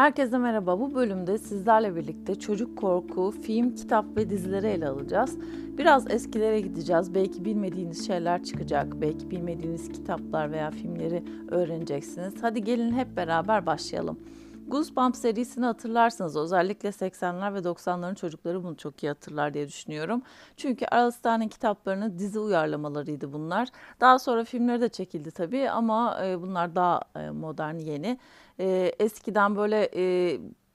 Herkese merhaba. Bu bölümde sizlerle birlikte çocuk korku, film, kitap ve dizileri ele alacağız. Biraz eskilere gideceğiz. Belki bilmediğiniz şeyler çıkacak. Belki bilmediğiniz kitaplar veya filmleri öğreneceksiniz. Hadi gelin hep beraber başlayalım. Goosebumps serisini hatırlarsınız. Özellikle 80'ler ve 90'ların çocukları bunu çok iyi hatırlar diye düşünüyorum. Çünkü Aralıstar'ın kitaplarını dizi uyarlamalarıydı bunlar. Daha sonra filmleri de çekildi tabii ama e, bunlar daha e, modern, yeni. E, eskiden böyle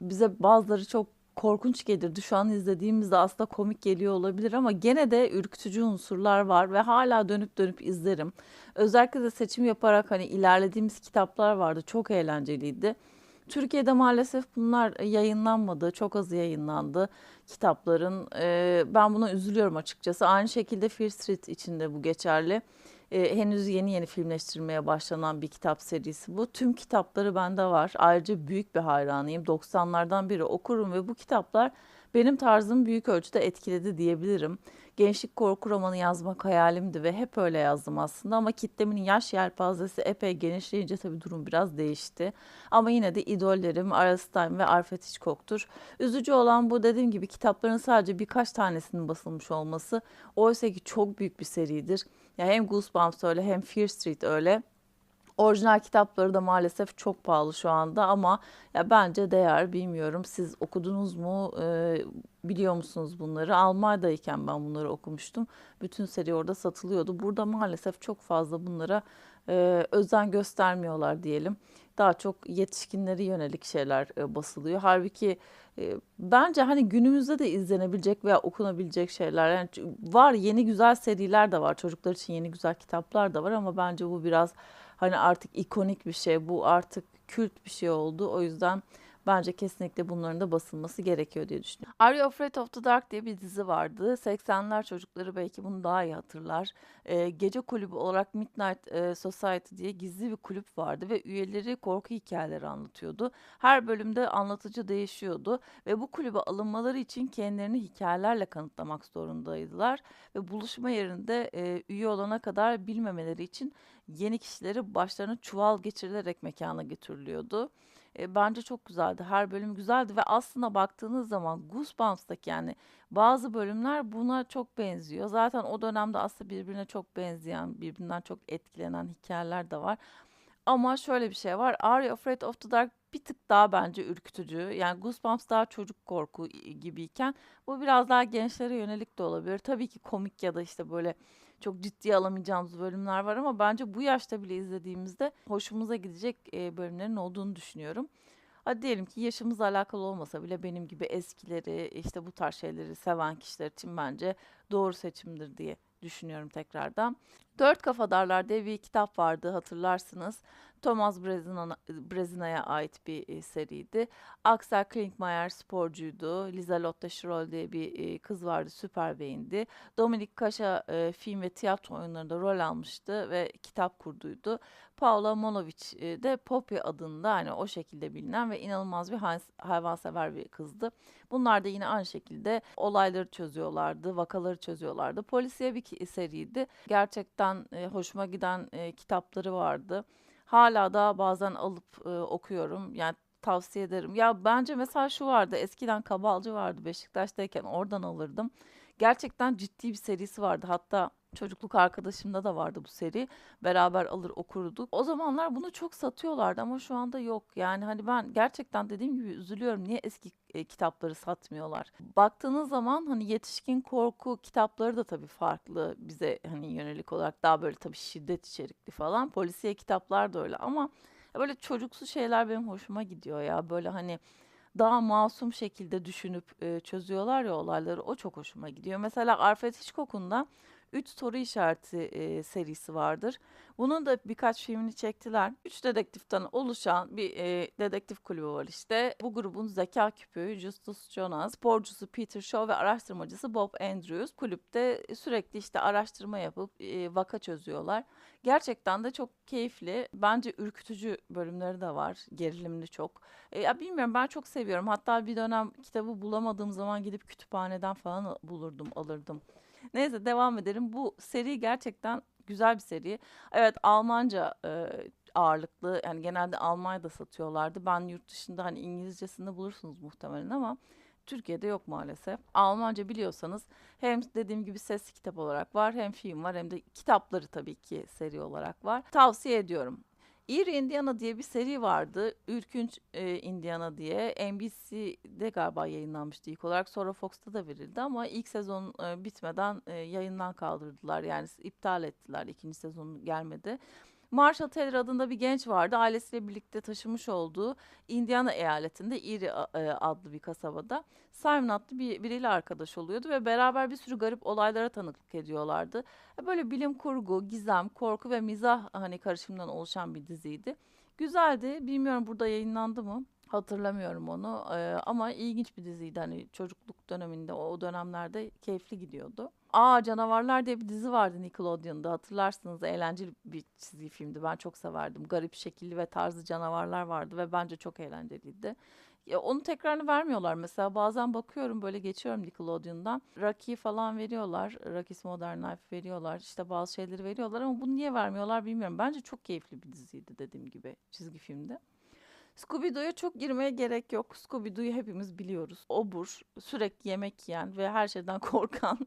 bize bazıları çok korkunç gelirdi. Şu an izlediğimizde aslında komik geliyor olabilir ama gene de ürkütücü unsurlar var ve hala dönüp dönüp izlerim. Özellikle de seçim yaparak hani ilerlediğimiz kitaplar vardı. Çok eğlenceliydi. Türkiye'de maalesef bunlar yayınlanmadı. Çok az yayınlandı kitapların. Ee, ben buna üzülüyorum açıkçası. Aynı şekilde Fear Street için de bu geçerli. Ee, henüz yeni yeni filmleştirmeye başlanan bir kitap serisi bu. Tüm kitapları bende var. Ayrıca büyük bir hayranıyım. 90'lardan beri okurum ve bu kitaplar benim tarzımı büyük ölçüde etkiledi diyebilirim. Gençlik korku romanı yazmak hayalimdi ve hep öyle yazdım aslında ama kitlemin yaş yelpazesi epey genişleyince tabii durum biraz değişti. Ama yine de idollerim Arastime ve Alfred Hitchcock'tur. Üzücü olan bu dediğim gibi kitapların sadece birkaç tanesinin basılmış olması. Oysa ki çok büyük bir seridir. Ya hem Goosebumps öyle hem Fear Street öyle. Orijinal kitapları da maalesef çok pahalı şu anda ama ya bence değer bilmiyorum. Siz okudunuz mu? e, biliyor musunuz bunları? Almanya'dayken ben bunları okumuştum. Bütün seri orada satılıyordu. Burada maalesef çok fazla bunlara e, özen göstermiyorlar diyelim. Daha çok yetişkinlere yönelik şeyler e, basılıyor. Halbuki e, bence hani günümüzde de izlenebilecek veya okunabilecek şeyler. Yani var yeni güzel seriler de var. Çocuklar için yeni güzel kitaplar da var ama bence bu biraz Hani artık ikonik bir şey, bu artık kült bir şey oldu. O yüzden bence kesinlikle bunların da basılması gerekiyor diye düşünüyorum. Are You Afraid of the Dark diye bir dizi vardı. 80'ler çocukları belki bunu daha iyi hatırlar. Ee, gece kulübü olarak Midnight e, Society diye gizli bir kulüp vardı ve üyeleri korku hikayeleri anlatıyordu. Her bölümde anlatıcı değişiyordu ve bu kulübe alınmaları için kendilerini hikayelerle kanıtlamak zorundaydılar ve buluşma yerinde e, üye olana kadar bilmemeleri için yeni kişileri başlarına çuval geçirilerek mekana getiriliyordu. E, bence çok güzeldi. Her bölüm güzeldi ve aslında baktığınız zaman Goosebumps'taki yani bazı bölümler buna çok benziyor. Zaten o dönemde aslında birbirine çok benzeyen, birbirinden çok etkilenen hikayeler de var. Ama şöyle bir şey var. Are You Afraid of the Dark bir tık daha bence ürkütücü. Yani Goosebumps daha çocuk korku gibiyken bu biraz daha gençlere yönelik de olabilir. Tabii ki komik ya da işte böyle çok ciddiye alamayacağımız bölümler var ama bence bu yaşta bile izlediğimizde hoşumuza gidecek e, bölümlerin olduğunu düşünüyorum. Hadi diyelim ki yaşımızla alakalı olmasa bile benim gibi eskileri işte bu tarz şeyleri seven kişiler için bence doğru seçimdir diye düşünüyorum tekrardan. Dört Kafadarlar diye bir kitap vardı hatırlarsınız. Thomas Brezina- Brezina'ya ait bir e, seriydi. Axel Klinkmeyer sporcuydu. Lisa Lotte Schroll diye bir e, kız vardı süper beyindi. Dominik Kaşa e, film ve tiyatro oyunlarında rol almıştı ve kitap kurduydu. Paula Monovic de Poppy adında hani o şekilde bilinen ve inanılmaz bir hay- hayvansever bir kızdı. Bunlar da yine aynı şekilde olayları çözüyorlardı, vakaları çözüyorlardı. Polisiye bir seriydi. Gerçekten e, hoşuma giden e, kitapları vardı. Hala da bazen alıp e, okuyorum. Yani tavsiye ederim. Ya bence mesela şu vardı. Eskiden Kabalcı vardı Beşiktaş'tayken oradan alırdım. Gerçekten ciddi bir serisi vardı. Hatta çocukluk arkadaşımda da vardı bu seri. Beraber alır okurduk. O zamanlar bunu çok satıyorlardı ama şu anda yok. Yani hani ben gerçekten dediğim gibi üzülüyorum. Niye eski e, kitapları satmıyorlar? Baktığınız zaman hani yetişkin korku kitapları da tabii farklı bize hani yönelik olarak daha böyle tabii şiddet içerikli falan. Polisiye kitaplar da öyle ama böyle çocuksu şeyler benim hoşuma gidiyor ya. Böyle hani daha masum şekilde düşünüp e, çözüyorlar ya olayları. O çok hoşuma gidiyor. Mesela Alfred Hitchcock'un da 3 soru işareti e, serisi vardır. Bunun da birkaç filmini çektiler. 3 dedektiften oluşan bir e, dedektif kulübü var işte. Bu grubun zeka küpü Justus Jonas, sporcusu Peter Shaw ve araştırmacısı Bob Andrews kulüpte sürekli işte araştırma yapıp e, vaka çözüyorlar. Gerçekten de çok keyifli. Bence ürkütücü bölümleri de var. Gerilimli çok. E, ya bilmiyorum ben çok seviyorum. Hatta bir dönem kitabı bulamadığım zaman gidip kütüphaneden falan bulurdum, alırdım. Neyse devam edelim. Bu seri gerçekten güzel bir seri. Evet Almanca e, ağırlıklı yani genelde Almanya'da satıyorlardı. Ben yurt dışında hani İngilizcesini bulursunuz muhtemelen ama Türkiye'de yok maalesef. Almanca biliyorsanız hem dediğim gibi sesli kitap olarak var hem film var hem de kitapları tabii ki seri olarak var. Tavsiye ediyorum. Eerie Indiana diye bir seri vardı. Ürkünç e, Indiana diye. NBC'de galiba yayınlanmıştı ilk olarak. Sonra Fox'ta da verildi ama ilk sezon e, bitmeden e, yayından kaldırdılar. Yani iptal ettiler. İkinci sezon gelmedi. Marshall Taylor adında bir genç vardı. Ailesiyle birlikte taşımış olduğu Indiana eyaletinde Erie e, adlı bir kasabada Simon adlı bir, biriyle arkadaş oluyordu ve beraber bir sürü garip olaylara tanıklık ediyorlardı. E, böyle bilim kurgu, gizem, korku ve mizah hani karışımından oluşan bir diziydi. Güzeldi. Bilmiyorum burada yayınlandı mı? Hatırlamıyorum onu ee, ama ilginç bir diziydi hani çocukluk döneminde o dönemlerde keyifli gidiyordu. Aa Canavarlar diye bir dizi vardı Nickelodeon'da hatırlarsınız eğlenceli bir çizgi filmdi ben çok severdim. Garip şekilli ve tarzı canavarlar vardı ve bence çok eğlenceliydi. Ya onu tekrarını vermiyorlar mesela bazen bakıyorum böyle geçiyorum Nickelodeon'dan Rocky falan veriyorlar Rocky's Modern Life veriyorlar işte bazı şeyleri veriyorlar ama bunu niye vermiyorlar bilmiyorum. Bence çok keyifli bir diziydi dediğim gibi çizgi filmde. Scooby-Doo'ya çok girmeye gerek yok. Scooby-Doo'yu hepimiz biliyoruz. Obur, sürekli yemek yiyen ve her şeyden korkan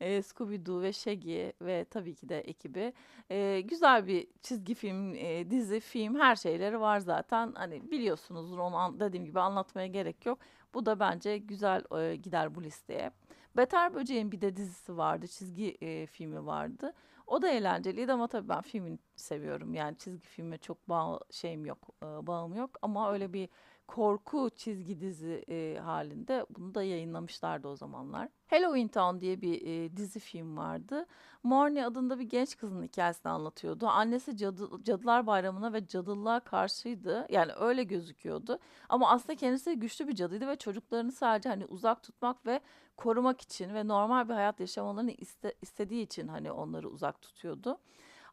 e, Scooby-Doo ve Shaggy ve tabii ki de ekibi. E, güzel bir çizgi film, e, dizi, film her şeyleri var zaten. Hani biliyorsunuzdur onu dediğim gibi anlatmaya gerek yok. Bu da bence güzel e, gider bu listeye. Beter Böceğin bir de dizisi vardı, çizgi e, filmi vardı. O da eğlenceliydi ama tabii ben filmini seviyorum. Yani çizgi filme çok bağ şeyim yok, e, bağım yok. Ama öyle bir korku çizgi dizi e, halinde bunu da yayınlamışlardı o zamanlar. Halloween Town diye bir e, dizi film vardı. Morny adında bir genç kızın hikayesini anlatıyordu. Annesi cadı, Cadılar Bayramı'na ve cadılığa karşıydı. Yani öyle gözüküyordu. Ama aslında kendisi güçlü bir cadıydı ve çocuklarını sadece hani uzak tutmak ve korumak için ve normal bir hayat yaşamalarını iste, istediği için hani onları uzak tutuyordu.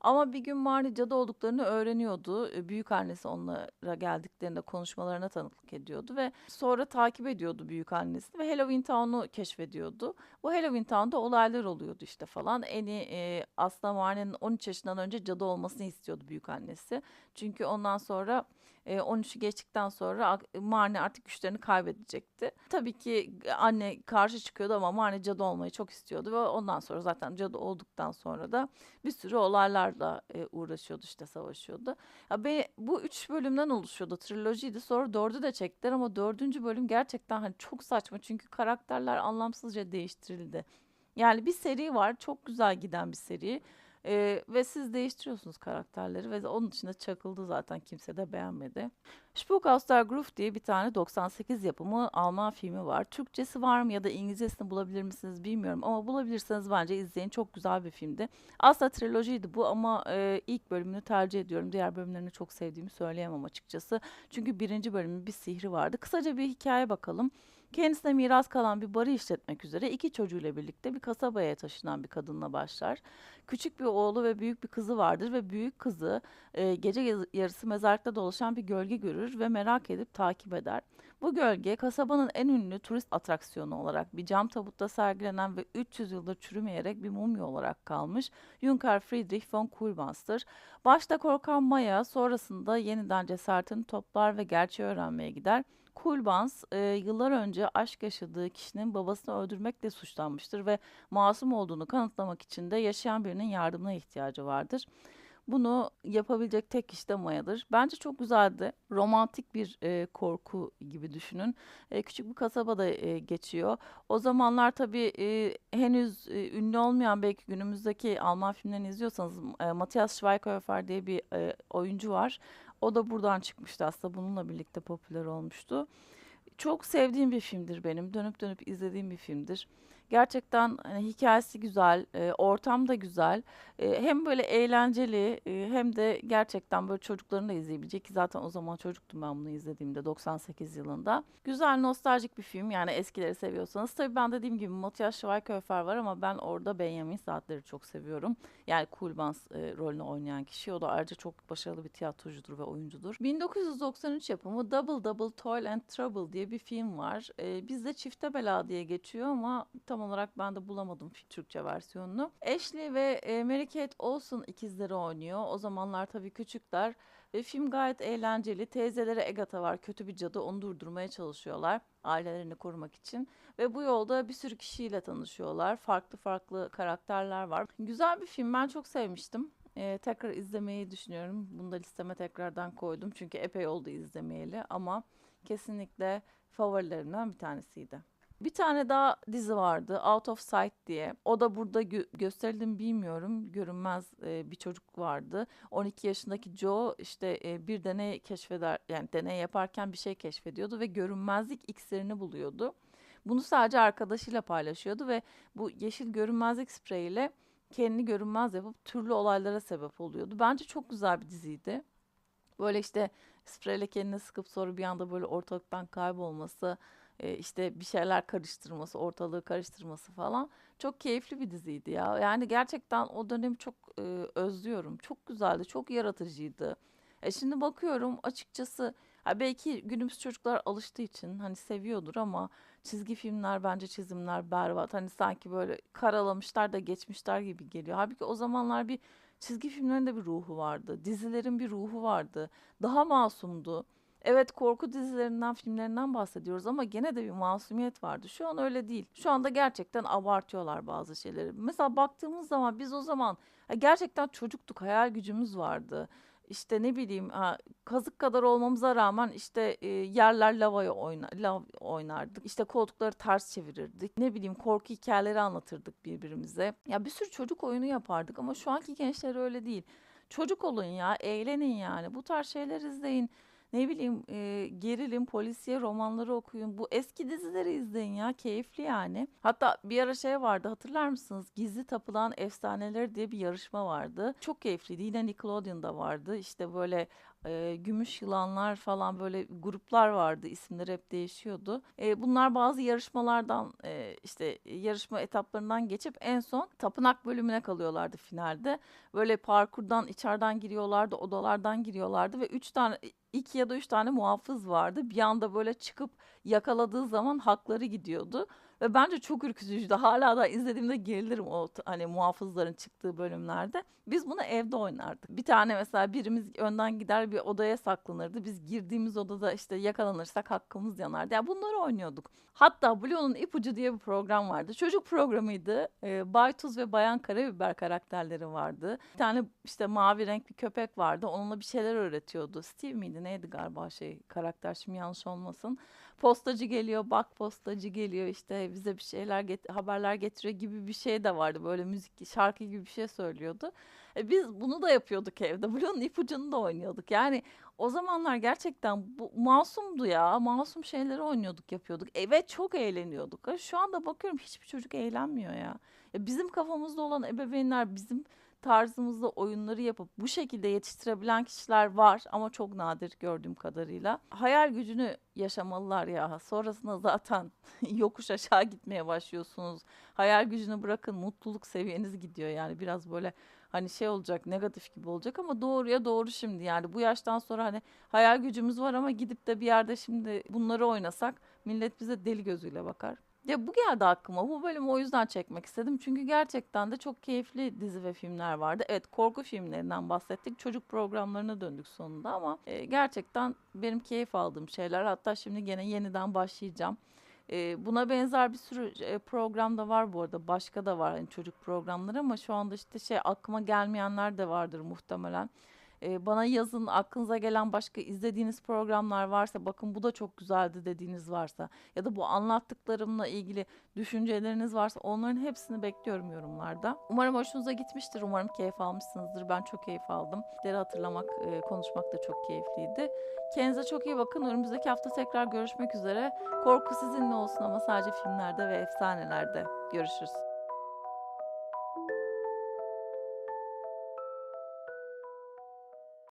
Ama bir gün Marnie cadı olduklarını öğreniyordu. Büyük annesi onlara geldiklerinde konuşmalarına tanıklık ediyordu ve sonra takip ediyordu büyük annesini ve Halloween Town'u keşfediyordu. Bu Halloween Town'da olaylar oluyordu işte falan. Eni e, aslında Marnie'nin 13 yaşından önce cadı olmasını istiyordu büyük annesi. Çünkü ondan sonra e, 13'ü geçtikten sonra Marnie artık güçlerini kaybedecekti. Tabii ki anne karşı çıkıyordu ama Marnie cadı olmayı çok istiyordu ve ondan sonra zaten cadı olduktan sonra da bir sürü olaylarla e, uğraşıyordu işte savaşıyordu. Ya be, bu üç bölümden oluşuyordu trilojiydi sonra dördü de çektiler ama dördüncü bölüm gerçekten hani çok saçma çünkü karakterler anlamsızca değiştirildi. Yani bir seri var çok güzel giden bir seri. Ee, ve siz değiştiriyorsunuz karakterleri ve onun dışında çakıldı zaten kimse de beğenmedi. Spuk aus der Groove diye bir tane 98 yapımı Alman filmi var. Türkçesi var mı ya da İngilizcesini bulabilir misiniz bilmiyorum ama bulabilirseniz bence izleyin. Çok güzel bir filmdi. Aslında trilojiydi bu ama e, ilk bölümünü tercih ediyorum. Diğer bölümlerini çok sevdiğimi söyleyemem açıkçası. Çünkü birinci bölümün bir sihri vardı. Kısaca bir hikaye bakalım. Kendisine miras kalan bir barı işletmek üzere iki çocuğuyla birlikte bir kasabaya taşınan bir kadınla başlar. Küçük bir oğlu ve büyük bir kızı vardır ve büyük kızı e, gece yarısı mezarlıkta dolaşan bir gölge görür ve merak edip takip eder. Bu gölge kasabanın en ünlü turist atraksiyonu olarak bir cam tabutta sergilenen ve 300 yıldır çürümeyerek bir mumya olarak kalmış Junker Friedrich von Kulbans'tır. Başta korkan Maya sonrasında yeniden cesaretini toplar ve gerçeği öğrenmeye gider. Kulbans e, yıllar önce aşk yaşadığı kişinin babasını öldürmekle suçlanmıştır ve masum olduğunu kanıtlamak için de yaşayan birinin yardımına ihtiyacı vardır. Bunu yapabilecek tek kişi de Maya'dır. Bence çok güzeldi. Romantik bir e, korku gibi düşünün. E, küçük bir kasabada e, geçiyor. O zamanlar tabii e, henüz e, ünlü olmayan belki günümüzdeki Alman filmlerini izliyorsanız e, Matthias Schweighöfer diye bir e, oyuncu var. O da buradan çıkmıştı aslında bununla birlikte popüler olmuştu. Çok sevdiğim bir filmdir benim. Dönüp dönüp izlediğim bir filmdir. Gerçekten hani hikayesi güzel, e, ortam da güzel. E, hem böyle eğlenceli e, hem de gerçekten böyle çocukların da izleyebilecek ki zaten o zaman çocuktum ben bunu izlediğimde 98 yılında. Güzel nostaljik bir film yani eskileri seviyorsanız. Tabii ben dediğim gibi Matthias Schweighöfer var ama ben orada Benjamin Saatler'i çok seviyorum. Yani Kulbans e, rolünü oynayan kişi. O da ayrıca çok başarılı bir tiyatrocudur ve oyuncudur. 1993 yapımı Double Double Toil and Trouble diye bir film var. E, bizde Çifte Bela diye geçiyor ama tam olarak ben de bulamadım Türkçe versiyonunu. Ashley ve e, Mary Kate Olsen ikizleri oynuyor. O zamanlar tabii küçükler Ve film gayet eğlenceli. Teyzeleri Agatha var. Kötü bir cadı. Onu durdurmaya çalışıyorlar. Ailelerini korumak için. Ve bu yolda bir sürü kişiyle tanışıyorlar. Farklı farklı karakterler var. Güzel bir film. Ben çok sevmiştim. Ee, tekrar izlemeyi düşünüyorum. Bunu da listeme tekrardan koydum. Çünkü epey oldu izlemeyeli. Ama kesinlikle favorilerimden bir tanesiydi. Bir tane daha dizi vardı Out of Sight diye. O da burada gö- gösterildi mi bilmiyorum. Görünmez e, bir çocuk vardı. 12 yaşındaki Joe işte e, bir deney keşfeder yani deney yaparken bir şey keşfediyordu ve görünmezlik iksirini buluyordu. Bunu sadece arkadaşıyla paylaşıyordu ve bu yeşil görünmezlik spreyiyle kendini görünmez yapıp türlü olaylara sebep oluyordu. Bence çok güzel bir diziydi. Böyle işte spreyle kendini sıkıp sonra bir anda böyle ortalıktan kaybolması, e, işte bir şeyler karıştırması, ortalığı karıştırması falan çok keyifli bir diziydi ya. Yani gerçekten o dönemi çok e, özlüyorum. Çok güzeldi, çok yaratıcıydı. E şimdi bakıyorum açıkçası ha belki günümüz çocuklar alıştığı için hani seviyordur ama çizgi filmler bence çizimler berbat. Hani sanki böyle karalamışlar da geçmişler gibi geliyor. Halbuki o zamanlar bir çizgi filmlerin de bir ruhu vardı. Dizilerin bir ruhu vardı. Daha masumdu. Evet korku dizilerinden, filmlerinden bahsediyoruz ama gene de bir masumiyet vardı. Şu an öyle değil. Şu anda gerçekten abartıyorlar bazı şeyleri. Mesela baktığımız zaman biz o zaman ha, gerçekten çocuktuk, hayal gücümüz vardı. İşte ne bileyim ha, kazık kadar olmamıza rağmen işte e, yerler lavaya oyna, lav oynardık. İşte koltukları ters çevirirdik. Ne bileyim korku hikayeleri anlatırdık birbirimize. Ya bir sürü çocuk oyunu yapardık ama şu anki gençler öyle değil. Çocuk olun ya, eğlenin yani. Bu tarz şeyler izleyin. Ne bileyim e, gerilim, polisiye romanları okuyun. Bu eski dizileri izleyin ya. Keyifli yani. Hatta bir ara şey vardı hatırlar mısınız? Gizli Tapılan Efsaneleri diye bir yarışma vardı. Çok keyifliydi. Yine Nickelodeon'da vardı. İşte böyle e, gümüş yılanlar falan böyle gruplar vardı. İsimleri hep değişiyordu. E, bunlar bazı yarışmalardan e, işte yarışma etaplarından geçip en son tapınak bölümüne kalıyorlardı finalde. Böyle parkurdan içeriden giriyorlardı, odalardan giriyorlardı ve üç tane iki ya da üç tane muhafız vardı. Bir anda böyle çıkıp yakaladığı zaman hakları gidiyordu. Ve bence çok ürkütücüydü. Hala da izlediğimde gerilirim o hani muhafızların çıktığı bölümlerde. Biz bunu evde oynardık. Bir tane mesela birimiz önden gider bir odaya saklanırdı. Biz girdiğimiz odada işte yakalanırsak hakkımız yanardı. Yani bunları oynuyorduk. Hatta Blue'nun İpucu diye bir program vardı. Çocuk programıydı. Ee, Baytuz ve Bayan Karabiber karakterleri vardı. Bir tane işte mavi renk bir köpek vardı. Onunla bir şeyler öğretiyordu. Steve miydi neydi galiba şey karakter şimdi yanlış olmasın. Postacı geliyor, bak postacı geliyor işte bize bir şeyler get haberler getiriyor gibi bir şey de vardı. Böyle müzik, şarkı gibi bir şey söylüyordu. E biz bunu da yapıyorduk evde. Blue'nun ipucunu da oynuyorduk. Yani o zamanlar gerçekten bu masumdu ya. Masum şeyleri oynuyorduk, yapıyorduk. Evet çok eğleniyorduk. Şu anda bakıyorum hiçbir çocuk eğlenmiyor ya. ya bizim kafamızda olan ebeveynler bizim tarzımızda oyunları yapıp bu şekilde yetiştirebilen kişiler var ama çok nadir gördüğüm kadarıyla. Hayal gücünü yaşamalılar ya. Sonrasında zaten yokuş aşağı gitmeye başlıyorsunuz. Hayal gücünü bırakın mutluluk seviyeniz gidiyor yani biraz böyle hani şey olacak negatif gibi olacak ama doğruya doğru şimdi yani bu yaştan sonra hani hayal gücümüz var ama gidip de bir yerde şimdi bunları oynasak millet bize deli gözüyle bakar. Ya bu geldi aklıma. Bu bölümü o yüzden çekmek istedim. Çünkü gerçekten de çok keyifli dizi ve filmler vardı. Evet korku filmlerinden bahsettik. Çocuk programlarına döndük sonunda ama e, gerçekten benim keyif aldığım şeyler. Hatta şimdi gene yeniden başlayacağım. E, buna benzer bir sürü e, program da var bu arada. Başka da var yani çocuk programları ama şu anda işte şey aklıma gelmeyenler de vardır muhtemelen. Bana yazın aklınıza gelen başka izlediğiniz programlar varsa bakın bu da çok güzeldi dediğiniz varsa ya da bu anlattıklarımla ilgili düşünceleriniz varsa onların hepsini bekliyorum yorumlarda. Umarım hoşunuza gitmiştir. Umarım keyif almışsınızdır. Ben çok keyif aldım. Deri hatırlamak, konuşmak da çok keyifliydi. Kendinize çok iyi bakın. Önümüzdeki hafta tekrar görüşmek üzere. Korku sizinle olsun ama sadece filmlerde ve efsanelerde. Görüşürüz.